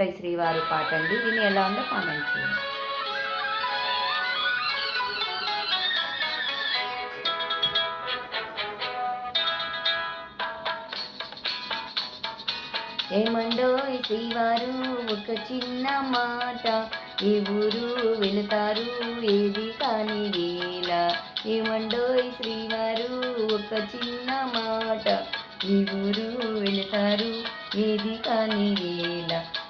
జై శ్రీవారి పాట అండి. విని ఎలా ఉందో కామెంట్ చేయండి. ఏమండో శ్రీవారు ఒక చిన్న మాట. ఈ ఊరు వెళతారు ఏది కాని వేళ. ఏమండో శ్రీవారు ఒక చిన్న మాట. ఈ ఊరు వెళతారు ఏది కాని వేళ.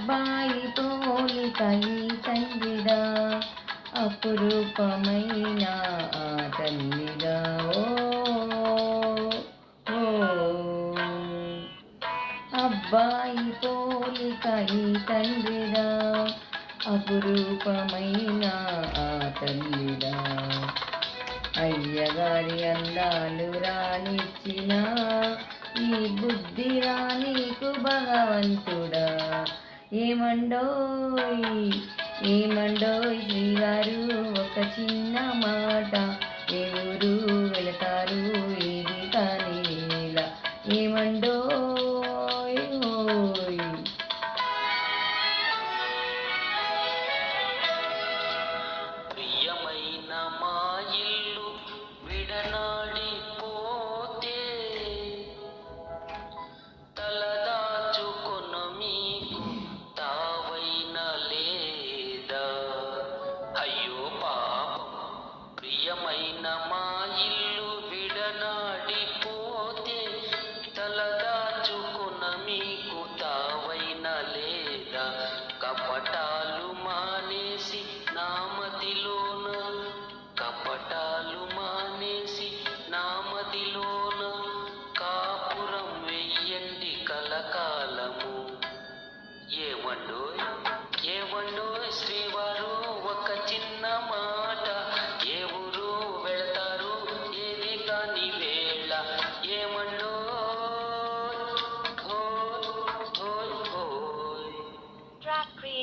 అబ్బాయి పోలిక ఈ తండ్రిదా అపురూపమైన ఆ ఓ ఓ. అబ్బాయి పోలిక ఈ తండ్రిదా అపురూపమైన ఆ తల్లిదా. అయ్యగారి అందాలు రానిచ్చిన ఈ బుద్ధి రానీకు భగవంతుడా. ఏమండోయ్? ఏమండోయ్ శ్రీవారు? ఒక చిన్న మాట. ఏ ఊరు వెళతారు ఏది కానీ వేళ ఏమండోయ్?